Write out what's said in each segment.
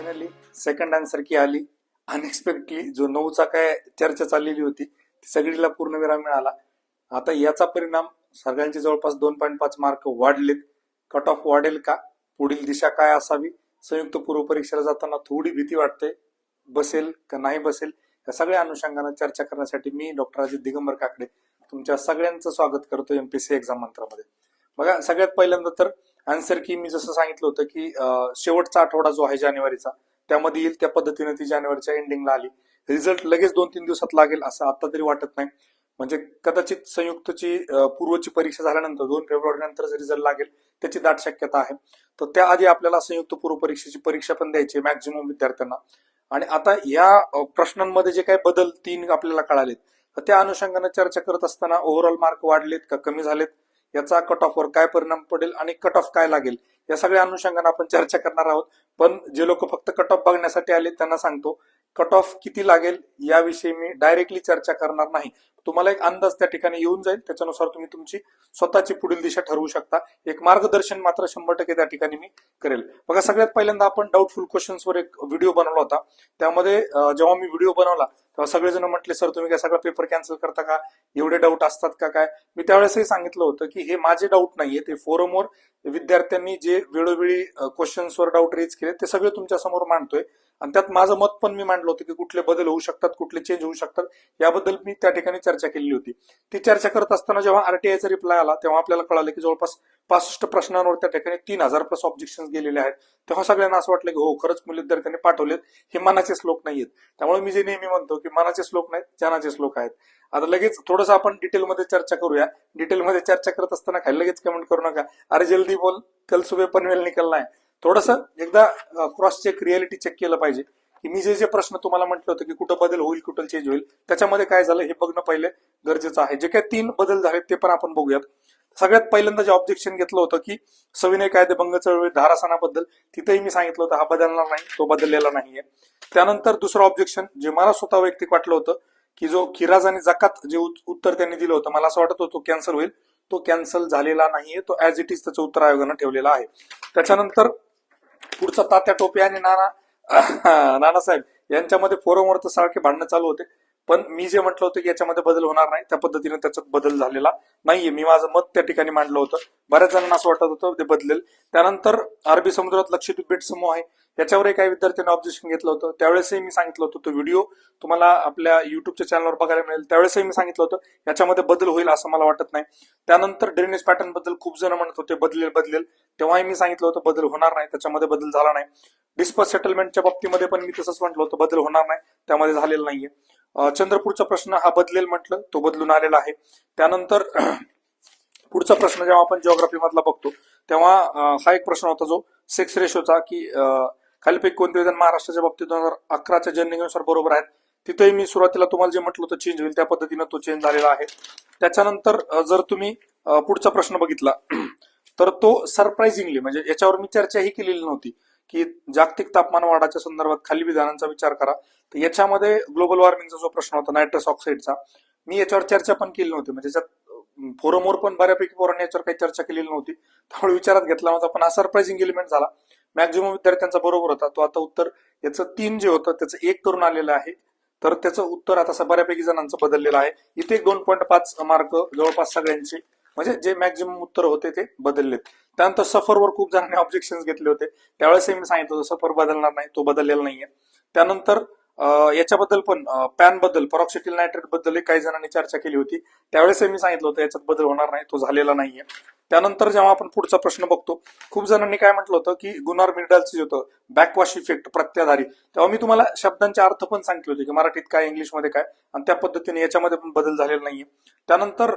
Finally second answer की आली. अनएक्सपेक्टली जो नऊचा काय चर्चा चाललेली होती ती सगळीला पूर्णविराम मिळाला. आता याचा परिणाम सगळ्यांचे जवळपास दोन पॉईंट पाच मार्क वाढलेत. कट ऑफ वाढेल का? पुढील दिशा काय असावी? संयुक्त पूर्व परीक्षेला जाताना थोडी भीती वाटते. बसेल का नाही बसेल? या सगळ्या अनुषंगाने चर्चा करण्यासाठी मी डॉक्टर अजित दिगंबर काकडे तुमच्या सगळ्यांचं स्वागत करतो एमपीसी एक्झाम मंत्रामध्ये. बघा सगळ्यात पहिल्यांदा तर आन्सर की मी जसं सांगितलं होतं की शेवटचा आठवडा जो आहे जानेवारीचा त्यामध्ये येईल त्या पद्धतीने ती जानेवारीच्या एंडिंगला आली. रिझल्ट लगेच दोन तीन दिवसात लागेल असं आता तरी वाटत नाही. म्हणजे कदाचित संयुक्तची पूर्वची परीक्षा झाल्यानंतर दोन फेब्रुवारी नंतर रिझल्ट लागेल त्याची दाट शक्यता आहे. तर त्याआधी आपल्याला संयुक्त पूर्व परीक्षेची परीक्षा पण द्यायची मॅक्झिमम विद्यार्थ्यांना. आणि आता या प्रश्नांमध्ये जे काही बदल तीन आपल्याला कळालेत तर त्या अनुषंगाने चर्चा करत असताना ओव्हरऑल मार्क वाढलेत का कमी झालेत? याचा कट ऑफवर काय परिणाम पडेल आणि कट ऑफ काय लागेल या सगळ्या अनुषंगाने आपण चर्चा करणार आहोत. पण जे लोक फक्त कट ऑफ बघण्यासाठी आले त्यांना सांगतो कट ऑफ किती लागेल याविषयी मी डायरेक्टली चर्चा करणार नाही. तुम्हाला एक अंदाज त्या ठिकाणी येऊन जाईल. त्याच्यानुसार तुम्ही तुमची स्वतःची पुढील दिशा ठरवू शकता. एक मार्गदर्शन मात्र शंभर टक्के त्या ठिकाणी मी करेल. बघा सगळ्यात पहिल्यांदा आपण डाऊटफुल क्वेश्चन्सवर एक व्हिडिओ बनवला होता. त्यामध्ये जेव्हा मी व्हिडिओ बनवला तेव्हा सगळेजण म्हटले सर तुम्ही काय सगळा पेपर कॅन्सल करता का? एवढे डाऊट असतात का काय? मी त्यावेळेसही सांगितलं होतं की हे माझे डाऊट नाहीये. ते फोरमवर विद्यार्थ्यांनी जे वेळोवेळी क्वेश्चन्सवर डाऊट रेज केले ते सगळे तुमच्यासमोर मांडतोय. आणि त्यात माझं मत पण मी मांडलं होतं की कुठले बदल होऊ शकतात कुठले चेंज होऊ शकतात. याबद्दल मी त्या ठिकाणी चर्चा केलेली होती. ती चर्चा करत असताना जेव्हा आरटीआयचा रिप्लाय आला तेव्हा आपल्याला कळालं की जवळपास पासष्ट प्रश्नांवर त्या ठिकाणी तीन हजार प्लस ऑब्जेक्शन गेलेले आहेत. तेव्हा सगळ्यांना असं वाटलं की हो खरंच मुली विद्यार्थ्यांनी पाठवलेत. हे मनाचे श्लोक नाहीयेत. त्यामुळे मी जे नेहमी म्हणतो की मनाचे श्लोक नाहीत जनाचे श्लोक आहेत. आता लगेच थोडंसं आपण डिटेलमध्ये चर्चा करूया. डिटेलमध्ये चर्चा करत असताना खाली लगेच कमेंट करू नका. अरे जल्दी बोल. कल सुबह पनवेल निकलना आहे थोडंसं एकदा क्रॉस चेक रियालिटी चेक केलं पाहिजे. की मी जे जे प्रश्न तुम्हाला म्हटलं होतं की कुठं बदल होईल कुठं चेंज होईल त्याच्यामध्ये काय झालं हे बघणं पहिले गरजेचं आहे. जे काही तीन बदल झाले ते पण आपण बघूयात. सगळ्यात पहिल्यांदा जे ऑब्जेक्शन घेतलं होतं की सविनय कायदेभंग चळवळी धारासनाबद्दल तिथेही मी सांगितलं होतं हा बदलणार नाही तो बदललेला नाहीये. त्यानंतर दुसरं ऑब्जेक्शन जे मला स्वतः वैयक्तिक वाटलं होतं की जो किराज आणि जकात जे उत- उत्तर त्यांनी दिलं होतं मला असं वाटत होतं तो कॅन्सल होईल. तो कॅन्सल झालेला नाहीये तो ऍज इट इज त्याचं उत्तर आयोगानं ठेवलेला आहे. त्याच्यानंतर पुढचा तात्या टोपे आणि नाना नानासाहेब यांच्यामध्ये फोरमवर तर सारखे भांडणं चालू होते. पण मी जे म्हटलं होतं की याच्यामध्ये बदल होणार नाही त्या पद्धतीने त्याच्यात बदल झालेला नाहीये. मी माझं मत त्या ठिकाणी मांडलं होतं. बऱ्याच जणांना असं वाटत होतं ते बदलेल. त्यानंतर अरबी समुद्रात लक्षद्वीप बेट समूह आहे. याच्यावरही काही विद्यार्थ्यांनी ऑब्जेक्शन घेतलं होतं. त्यावेळेसही मी सांगितलं होतं तो व्हिडिओ तुम्हाला आपल्या युट्यूबच्या चॅनलवर बघायला मिळेल. त्यावेळेसही मी सांगितलं होतं याच्यामध्ये बदल होईल असं मला वाटत नाही. त्यानंतर ड्रेनेज पॅटर्नबद्दल खूप जण म्हणत होते बदलेल बदलेल. तेव्हाही मी सांगितलं होतं बदल होणार नाही त्याच्यामध्ये बदल झाला नाही. डिस्पस सेटलमेंटच्या बाबतीमध्ये पण मी तसंच म्हटलं होतं बदल होणार नाही त्यामध्ये झालेला नाहीये. चंद्रपूरचा प्रश्न हा बदलेल म्हटलं तो बदलून आलेला आहे. त्यानंतर पुढचा प्रश्न जेव्हा आपण जिओग्राफी मधला बघतो तेव्हा हा एक प्रश्न होता जो सेक्स रेशोचा की खालीपैकी कोणते विधान महाराष्ट्राच्या बाबतीत दोन हजार अकराच्या जनगणनेनुसार बरोबर आहेत तिथेही मी सुरुवातीला तुम्हाला जे म्हटलं होतं चेंज होईल त्या पद्धतीनं तो चेंज झालेला आहे. त्याच्यानंतर जर तुम्ही पुढचा प्रश्न बघितला तर तो सरप्राइझिंगली म्हणजे याच्यावर मी चर्चाही केलेली नव्हती की जागतिक तापमान वाढाच्या संदर्भात खाली विधानांचा विचार करा. तर याच्यामध्ये ग्लोबल वॉर्मिंगचा जो प्रश्न होता नायट्रस ऑक्साईडचा मी याच्यावर चर्चा पण केली नव्हती. म्हणजे याच्यात फोरमवर पण बऱ्यापैकी पोरांनी याच्यावर काही चर्चा केलेली नव्हती. त्यामुळे विचारात घेतला नव्हता पण हा सरप्राइझिंग एलिमेंट झाला. मॅक्झिमम विद्यार्थ्यांचा बरोबर होता. तो आता उत्तर याचं तीन जे होतं त्याचं एक करून आलेलं आहे. तर त्याचं उत्तर आता बऱ्यापैकी जणांचं बदललेलं आहे. इथे दोन पॉईंट पाच मार्क जवळपास सगळ्यांचे. म्हणजे जे मॅक्झिमम उत्तर होते ते बदललेत. त्यानंतर सफरवर खूप जणांनी ऑब्जेक्शन घेतले होते. त्यावेळेसही मी सांगितलं होतं सफर बदलणार नाही तो बदललेला नाहीये. त्यानंतर याच्याबद्दल पण पॅनबद्दल परॉक्सिटिल नायट्रेटबद्दल काही जणांनी चर्चा केली होती. त्यावेळेसही मी सांगितलं होतं याच्यात बदल होणार नाही तो झालेला नाहीये. त्यानंतर जेव्हा आपण पुढचा प्रश्न बघतो खूप जणांनी काय म्हटलं होतं की गुन्हार मिर्डालचं जे होतं बॅकवॉश इफेक्ट प्रत्याधारी तेव्हा मी तुम्हाला शब्दांचे अर्थ पण सांगितले होते की मराठीत काय इंग्लिशमध्ये काय आणि त्या पद्धतीने याच्यामध्ये पण बदल झालेला नाहीये. त्यानंतर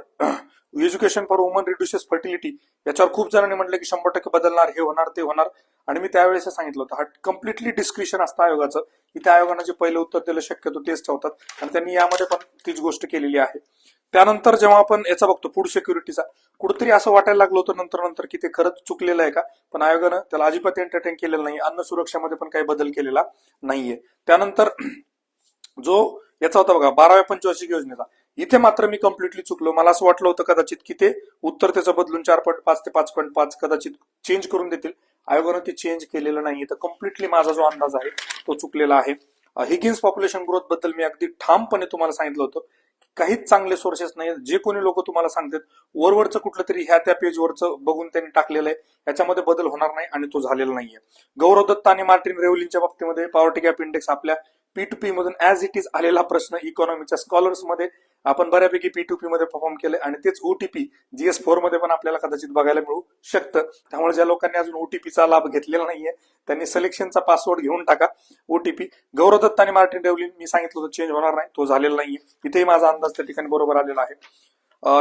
education for woman reduces fertility याच्यावर खूप जणांनी म्हटलं की शंभर टक्के बदलणार हे होणार ते होणार. आणि मी त्यावेळेस सांगितलं होतं हा कम्प्लिटली डिस्क्रिप्शन असतं आयोगाचं की त्या आयोगानं जे पहिलं उत्तर दिलं शक्यतो तेच ठेवतात. आणि त्यांनी यामध्ये पण तीच गोष्ट केलेली आहे. त्यानंतर जेव्हा आपण याचा बघतो फूड सिक्युरिटीचा कुठेतरी असं वाटायला लागलं होतं नंतर नंतर की ते खरंच चुकलेलं आहे का? पण आयोगानं त्याला अजिबात एंटरटेन केलेलं नाही अन्न सुरक्षामध्ये पण काही बदल केलेला नाहीये. त्यानंतर जो याचा होता बघा बाराव्या पंचवार्षिक योजनेचा इथे मात्र मी कम्प्लिटली चुकलो. मला असं वाटलं होतं कदाचित की ते उत्तर त्याचं बदलून चार पॉईंट पाच ते पाच पॉईंट पाच कदाचित चेंज करून देतील. आयोगानं ते चेंज केलेलं नाहीये. तर कम्प्लिटली माझा जो अंदाज आहे तो चुकलेला आहे. हिगिन्स पॉप्युलेशन ग्रोथबद्दल मी अगदी ठामपणे तुम्हाला सांगितलं होतं. काहीच चांगले सोर्सेस नाही जे कोणी लोक तुम्हाला सांगतात वरवरचं कुठलं तरी ह्या त्या पेजवरचं बघून त्यांनी टाकलेलं आहे याच्यामध्ये बदल होणार नाही आणि तो झालेला नाहीये. गौरव दत्त आणि मार्टिन रेवलींच्या बाबतीमध्ये पॉवर्टी गॅप इंडेक्स आपल्या पी टू पी मधून ऍज इट इज आलेला प्रश्न इकॉनॉमीच्या स्कॉलर्समध्ये आपण बऱ्यापैकी पी टू पी मध्ये परफॉर्म केलंय आणि तेच ओटीपी जीएस फोरमध्ये पण आपल्याला कदाचित बघायला मिळू शकतं. त्यामुळे ज्या लोकांनी अजून ओटीपीचा लाभ घेतलेला नाहीये त्यांनी सिलेक्शनचा पासवर्ड घेऊन टाका ओटीपी गौरव दत्त आणि मार्टिन डेवलिन मी सांगितलं होतं चेंज होणार नाही तो झालेला नाहीये. इथेही माझा अंदाज त्या ठिकाणी बरोबर आलेला आहे.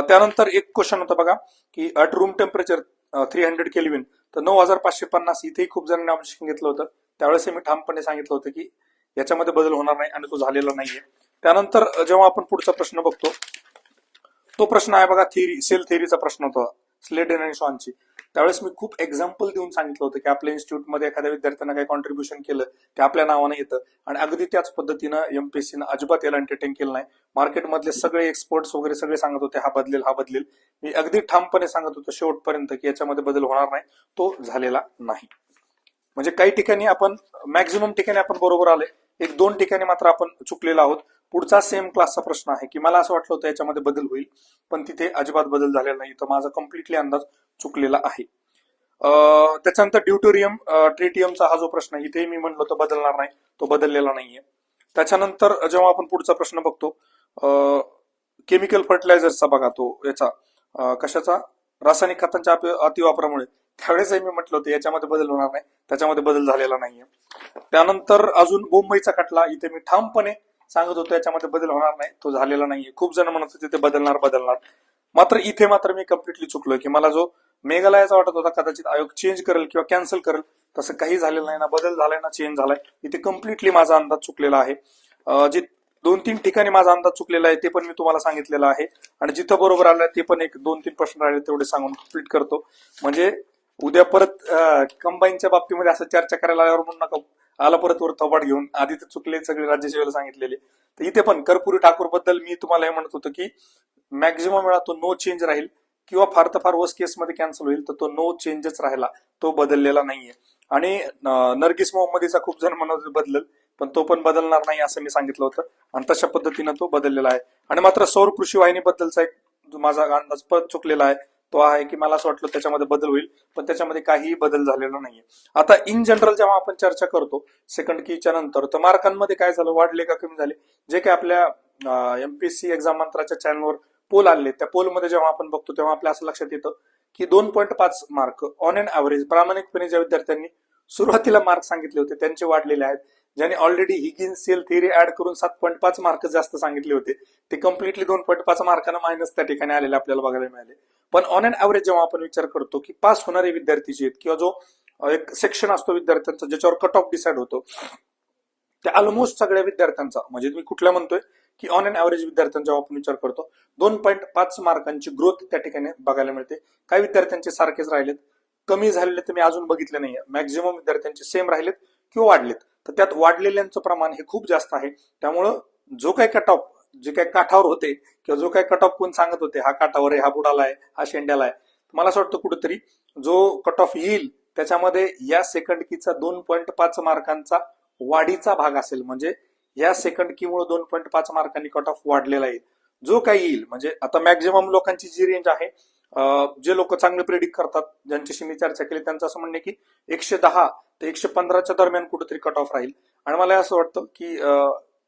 त्यानंतर एक क्वेश्चन होता बघा की at room temperature three hundred kelvin तर नऊ हजार पाचशे पन्नास इथेही खूप जणांनी ऑब्जेक्शन घेतलं होतं. त्यावेळेस मी ठामपणे सांगितलं होतं की याच्यामध्ये बदल होणार नाही आणि तो झालेला नाहीये. त्यानंतर जेव्हा आपण पुढचा प्रश्न बघतो तो प्रश्न आहे बघा थिअरी सेल थिअरीचा प्रश्न होता स्लेडेन आणि शॉनची त्यावेळेस मी खूप एक्झाम्पल देऊन सांगितलं होतं की आपल्या इन्स्टिट्यूटमध्ये एखाद्या विद्यार्थ्यांना काही कॉन्ट्रीब्युशन केलं ते आपल्या नावानं येतं. आणि अगदी त्याच पद्धतीनं एमपीएससीनं अजिबात याला एंटरटेन केलं नाही. मार्केटमधले सगळे एक्सपर्ट्स वगैरे सगळे सांगत होते हा बदलेल हा बदलेल. मी अगदी ठामपणे सांगत होतो शेवटपर्यंत की याच्यामध्ये बदल होणार नाही तो झालेला नाही. म्हणजे काही ठिकाणी आपण मॅक्झिमम ठिकाणी आपण बरोबर आले एक दोन ठिकाणी मात्र आपण चुकलेलो आहोत. पुढचा सेम क्लासचा प्रश्न आहे की मला असं वाटलं होतं याच्यामध्ये बदल होईल पण तिथे अजिबात बदल झालेला नाही. तर माझा कम्प्लिटली अंदाज चुकलेला आहे. त्याच्यानंतर ड्युटोरियम ट्रिटियमचा हा जो प्रश्न आहे इथे मी म्हणलो तो बदलणार नाही तो बदललेला नाहीये. त्याच्यानंतर जेव्हा आपण पुढचा प्रश्न बघतो केमिकल फर्टिलायझरचा बघा तो याचा कशाचा? रासायनिक खतांच्या अति- अतिवापरामुळे. त्यावेळेसही मी म्हटलं होतं याच्यामध्ये बदल होणार नाही त्याच्यामध्ये बदल झालेला नाहीये. त्यानंतर अजून मुंबईचा खटला इथे मी ठामपणे सांगत होतो याच्यामध्ये बदल होणार नाही. तो झालेला नाहीये. खूप जण म्हणत होते ते बदलणार बदलणार. मात्र इथे मात्र मी कम्प्लिटली चुकलोय की मला जो मेघालयाचा वाटत होता कदाचित आयोग चेंज करेल किंवा कॅन्सल करेल तसं काही झालेलं नाही ना बदल झालाय ना चेंज झालाय. इथे कम्प्लिटली माझा अंदाज चुकलेला आहे. जे दोन तीन ठिकाणी माझा अंदाज चुकलेला आहे ते पण मी तुम्हाला सांगितलेलं आहे. आणि जिथं बरोबर आलं ते पण एक दोन तीन प्रश्न राहिले तेवढे सांगून कंप्लीट करतो. म्हणजे उद्या परत कंबाईनच्या बाबतीमध्ये असं चर्चा करायला आल्यावर म्हणून नका. आला परत वर थोपाट घेऊन. आधी तर चुकले सगळे राज्यसेवेला सांगितलेले. तर इथे पण कर्पुरी ठाकूरबद्दल मी तुम्हाला हे म्हणत होतो की मॅक्झिमम वेळा तो नो चेंज राहील किंवा फार तर फार वर्स्ट केसमध्ये कॅन्सल होईल तर तो नो चेंजच राहिला. तो बदललेला नाहीये. आणि नरगिस मोहम्मदीचा खूप जण म्हणत बदलल पण तो पण बदलणार नाही असं मी सांगितलं होतं. आणि तशा पद्धतीनं तो बदललेला आहे. आणि मात्र सौर कृषी वाहिनीबद्दलचा एक जो माझा अंदाज परत चुकलेला आहे. तो आहे की मला असं वाटलं त्याच्यामध्ये बदल होईल पण त्याच्यामध्ये काहीही बदल झालेला नाहीये. आता इन जनरल जेव्हा आपण चर्चा करतो सेकंड कीच्या नंतर तर मार्कांमध्ये काय झालं? वाढले का कमी झाले? जे काही आपल्या एमपीएससी एक्झाम मंत्राच्या चॅनलवर पोल आले त्या पोलमध्ये जेव्हा आपण बघतो तेव्हा आपल्या असं लक्षात येतं की दोन पॉईंट पाच मार्क ऑन एन ऍव्हरेज प्रामाणिकपणे ज्या विद्यार्थ्यांनी सुरुवातीला मार्क सांगितले होते त्यांचे वाढलेले आहेत. ज्यांनी already Higgin cell theory add करून सात पॉईंट पाच मार्क जास्त सांगितले होते ते कम्प्लिटली दोन पॉईंट पाच मार्कानं मायनस त्या ठिकाणी आलेले आपल्याला बघायला मिळाले. पण ऑन अँड ऍव्हरेज जेव्हा आपण विचार करतो की पास होणारे विद्यार्थी जे आहेत किंवा जो एक सेक्शन असतो विद्यार्थ्यांचा ज्याच्यावर कट ऑफ डिसाईड होतो त्या ऑलमोस्ट सगळ्या विद्यार्थ्यांचा म्हणजे मी कुठल्या म्हणतोय की ऑन अँड ऍव्हरेज विद्यार्थ्यांचा जेव्हा आपण विचार करतो दोन पॉईंट पाच मार्कांची ग्रोथ त्या ठिकाणी बघायला मिळते. काही विद्यार्थ्यांचे सारखेच राहिलेत कमी झालेले तर मी अजून बघितले नाहीये. मॅक्झिमम विद्यार्थ्यांचे सेम राहिलेत किंवा वाढलेत. तर त्यात वाढलेल्यांचं प्रमाण हे खूप जास्त आहे. त्यामुळं जो काही कट ऑफ जे काही काठावर होते किंवा जो काही कट ऑफ कोण सांगत होते हा काठावर आहे हा बुडाला आहे हा शेंड्याला आहे. मला असं वाटतं कुठेतरी जो कट ऑफ येईल त्याच्यामध्ये या सेकंड कीचा दोन पॉईंट पाच मार्कांचा वाढीचा भाग असेल. म्हणजे या सेकंड कीमुळे दोन पॉईंट पाच मार्कांनी कट ऑफ वाढलेला येईल जो काही येईल म्हणजे आता मॅक्झिमम लोकांची जी रेंज आहे जे लोक चांगले प्रेडिक्ट करतात ज्यांच्याशी मी चर्चा केली त्यांचं असं म्हणणं की एकशे दहा ते एकशे पंधराच्या दरम्यान कुठेतरी कट ऑफ राहील. आणि मला असं वाटतं की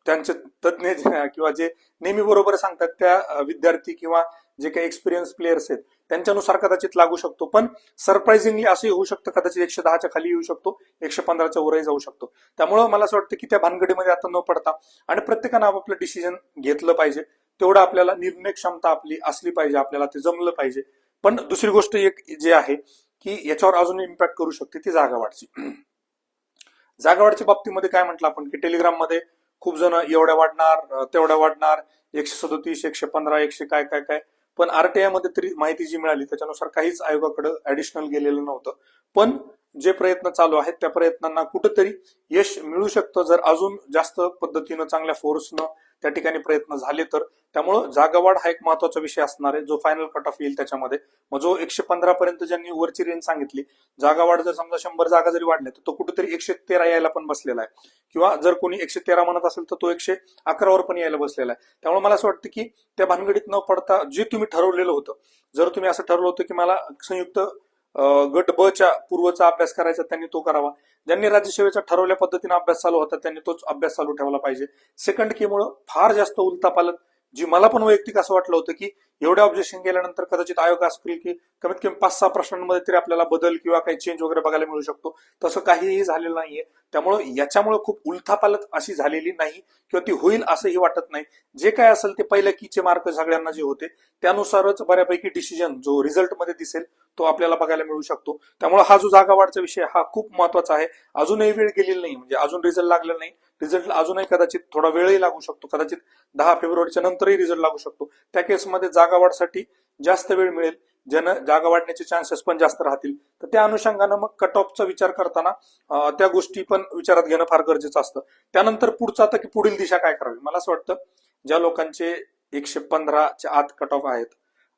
त्यांचे तज्ज्ञ किंवा जे नेहमी बरोबर सांगतात त्या विद्यार्थी किंवा जे काही एक्सपिरियन्स प्लेयर्स आहेत त्यांच्यानुसार कदाचित लागू शकतो. पण सरप्राइझिंगली असंही होऊ शकतं कदाचित एकशे दहाच्या खाली येऊ शकतो एकशे पंधराच्या वरही जाऊ शकतो. त्यामुळं मला असं वाटतं की त्या भानगडीमध्ये आता न पडता आणि प्रत्येकानं आपापलं डिसिजन घेतलं पाहिजे. तेवढं आपल्याला निर्णय क्षमता आपली असली पाहिजे आपल्याला ते जमलं पाहिजे. पण दुसरी गोष्ट एक जे आहे की याच्यावर अजून इम्पॅक्ट करू शकते ती जागा वाढची जागा वाढच्या बाबतीमध्ये काय म्हटलं आपण की टेलिग्राममध्ये खूप जण एवढ्या वाढणार तेवढ्या वाढणार एकशे सदोतीस एकशे पंधरा एकशे काय काय काय. पण आरटीआयमध्ये तरी माहिती जी मिळाली त्याच्यानुसार काहीच आयोगाकडे ऍडिशनल गेलेलं नव्हतं. पण जे प्रयत्न चालू आहेत त्या प्रयत्नांना कुठंतरी यश मिळू शकतं जर अजून जास्त पद्धतीनं चांगल्या फोर्सनं त्या ठिकाणी प्रयत्न झाले तर. त्यामुळं जागावाढ हा एक महत्त्वाचा विषय असणार आहे. जो फायनल कट ऑफ येईल त्याच्यामध्ये. मग जो एकशे पंधरा पर्यंत ज्यांनी वरची रेंज सांगितली जागावाढ जर समजा शंभर जागा जरी वाढल्या तर तो कुठेतरी एकशे तेरा यायला पण बसलेला आहे. किंवा जर कोणी एकशे तेरा म्हणत असेल तर तो एकशे अकरावर पण यायला बसलेला आहे. त्यामुळे मला असं वाटतं की त्या भानगडीत न पडता जे तुम्ही ठरवलेलं होतं जर तुम्ही असं ठरवलं होतं की मला संयुक्त गट ब च्या पूर्वचा अभ्यास करायचा त्यांनी तो करावा. ज्यांनी राज्यसेवेचा ठरवल्या पद्धतीने अभ्यास चालू होता त्यांनी तोच अभ्यास चालू ठेवला पाहिजे. सेकंड की मुळे फार जास्त उलतापालट जी मला पण वैयक्तिक असं वाटलं होतं की एवढे ऑब्जेक्शन केल्यानंतर कदाचित आयोग असतील की कमीत कमी पाच सहा प्रश्नांमध्ये तरी आपल्याला बदल किंवा काही चेंज वगैरे बघायला मिळू शकतो. तसं काहीही झालेलं नाहीये. त्यामुळं याच्यामुळे खूप उलथापालत अशी झालेली नाही किंवा ती होईल असंही वाटत नाही. जे काय असेल ते पहिल्या कीचे मार्क सगळ्यांना जे होते त्यानुसारच बऱ्यापैकी डिसिजन जो रिझल्टमध्ये दिसेल तो आपल्याला बघायला मिळू शकतो. त्यामुळे हा जो जागा वाढचा विषय हा खूप महत्त्वाचा आहे. अजूनही वेळ गेलेली नाही म्हणजे अजून रिझल्ट लागला नाही. रिझल्ट अजूनही कदाचित थोडा वेळही लागू शकतो. कदाचित दहा फेब्रुवारीच्या नंतरही रिझल्ट लागू शकतो. त्या केसमध्ये जागा वाढसाठी जास्त वेळ मिळेल. ज्यानं जागा वाढण्याचे चान्सेस पण जास्त राहतील. तर त्या अनुषंगानं मग कट ऑफचा विचार करताना त्या गोष्टी पण विचारात घेणं फार गरजेचं असतं. त्यानंतर पुढचं आता की पुढील दिशा काय करावी? मला असं वाटतं ज्या लोकांचे एकशे पंधराच्या आत कट ऑफ आहेत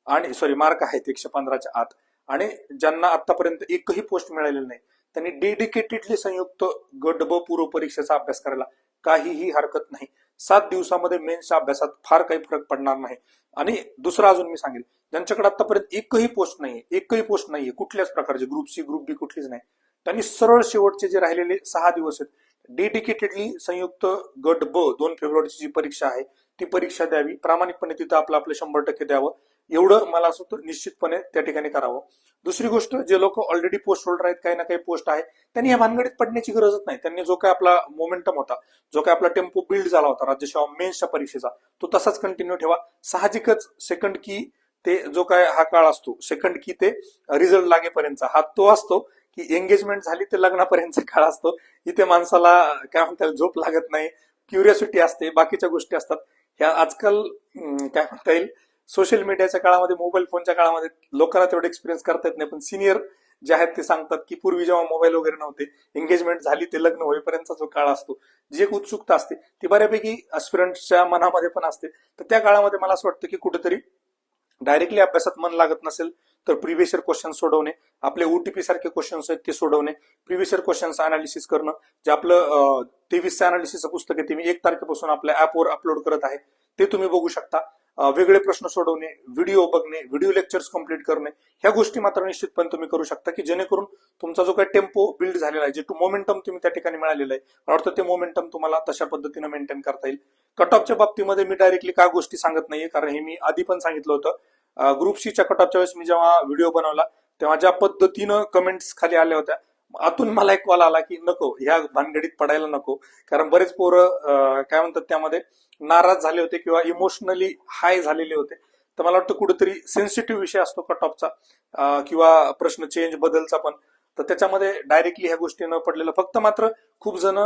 आणि सॉरी मार्क आहेत एकशे पंधराच्या आत. आणि ज्यांना आतापर्यंत एकही पोस्ट मिळालेली नाही. त्यांनी डेडिकेटेडली संयुक्त गट ब पूर्व परीक्षेचा अभ्यास करायला. काहीही हरकत नाही. सात दिवसामध्ये मेन्सच्या अभ्यासात फार काही फरक पडणार नाही. आणि दुसरं अजून मी सांगेल. ज्यांच्याकडे आतापर्यंत एकही पोस्ट नाहीये एकही पोस्ट नाहीये कुठल्याच प्रकारचे ग्रुप सी ग्रुप बी कुठलीच नाही. त्यांनी सरळ शेवटचे जे राहिलेले सहा दिवस आहेत डेडिकेटेडली संयुक्त गट ब दोन फेब्रुवारीची जी परीक्षा आहे ती परीक्षा द्यावी. प्रामाणिकपणे तिथं आपलं आपलं शंभर टक्के द्यावं. एवढं मला असं निश्चितपणे त्या ठिकाणी करावं. दुसरी गोष्ट जे लोक ऑलरेडी पोस्ट होल्डर आहेत काही ना काही पोस्ट आहे त्यांनी या भानगडीत पडण्याची गरजच नाही. त्यांनी जो काय आपला मोमेंटम होता जो काय आपला टेम्पो बिल्ड झाला होता राज्यसेवा मेन्सच्या परीक्षेचा तो तसाच कंटिन्यू ठेवा. साहजिकच सेकंड की ते जो काय हा काळ असतो सेकंड की ते रिझल्ट लागेपर्यंतचा हा तो असतो की एंगेजमेंट झाली ते लग्नापर्यंतचा काळ असतो. इथे माणसाला काय म्हणता झोप लागत नाही क्युरियोसिटी असते बाकीच्या गोष्टी असतात. ह्या आजकाल काय म्हणता येईल सोशल मीडियाच्या काळामध्ये मोबाईल फोनच्या काळामध्ये लोकांना तेवढे एक्सपिरियन्स करता येत नाही. पण सिनियर जे आहेत ते सांगतात की पूर्वी जेव्हा मोबाईल वगैरे नव्हते एंगेजमेंट झाली ते लग्न होईपर्यंतचा जो काळ असतो जी एक उत्सुकता असते ती बऱ्यापैकी अस्पिरंटच्या मनामध्ये पण असते. तर त्या काळामध्ये मला असं वाटतं की कुठेतरी डायरेक्टली अभ्यासात मन लागत नसेल तर प्रिव्हियस इयर क्वेश्चन सोडवणे आपले ओटीपी सारखे क्वेश्चन्स आहेत ते सोडवणे प्रिव्हियस इयर क्वेश्चन्स अनालिसिस करणं जे आपलं तेवीसचं अनालिसिसचं पुस्तक आहे ते मी एक तारखेपासून आपल्या ऍपवर अपलोड करत आहे ते तुम्ही बघू शकता. वेगळे प्रश्न सोडवणे व्हिडिओ बघणे व्हिडिओ लेक्चर्स कंप्लीट करणे ह्या गोष्टी मात्र निश्चितपणे तुम्ही करू शकता की जेणेकरून तुमचा जो काही टेम्पो बिल्ड झालेला आहे जे टू मोमेंटम तुम्ही त्या ठिकाणी मिळालेलं आहे मला वाटतं ते मोमेंटम तुम्हाला तशा पद्धतीने मेंटेन करता येईल. कट ऑफच्या बाबतीमध्ये मी डायरेक्टली काय गोष्टी सांगत नाहीये कारण हे मी आधी पण सांगितलं होतं. ग्रुप सीच्या कट ऑफच्या वेळेस मी जेव्हा व्हिडिओ बनवला तेव्हा ज्या पद्धतीनं कमेंट्स खाली आल्या होत्या आतून मला एक कॉल आला की नको ह्या भानगडीत पडायला नको. कारण बरेच पोरं काय म्हणतात त्यामध्ये नाराज झाले होते किंवा इमोशनली हाय झालेले होते. तर मला वाटतं कुठेतरी सेन्सिटिव्ह विषय असतो कट ऑफचा किंवा प्रश्न चेंज बदलचा पण. तर त्याच्यामध्ये डायरेक्टली ह्या गोष्टी न पडलेलं. फक्त मात्र खूप जण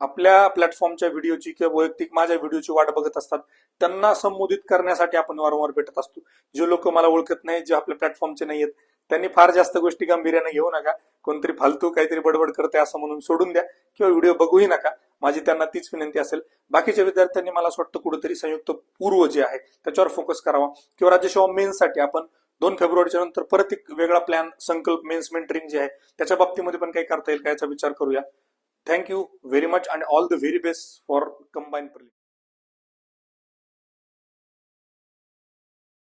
आपल्या प्लॅटफॉर्मच्या व्हिडिओची किंवा वैयक्तिक माझ्या व्हिडिओची वाट बघत असतात. त्यांना संबोधित करण्यासाठी आपण वारंवार भेटत असतो. जे लोक मला ओळखत नाही जे आपल्या प्लॅटफॉर्मचे नाही आहेत त्यांनी फार जास्त गोष्टी गांभीर्याने घेऊ नका. कोणतरी फालतू काहीतरी बडबड करते असं म्हणून सोडून द्या किंवा व्हिडिओ बघूही नका. माझी त्यांना तीच विनंती असेल. बाकीच्या विद्यार्थ्यांनी मला असं वाटतं कुठेतरी संयुक्त पूर्व जे आहे त्याच्यावर फोकस करावा. किंवा राज्यसेवा मेन्ससाठी आपण दोन फेब्रुवारीच्या नंतर परत एक वेगळा प्लॅन संकल्प मेन्स मेंटरिंग जे आहे त्याच्या बाबतीमध्ये पण काही करता येईल का याचा विचार करूया. Thank you very much and all the very best for combine prelims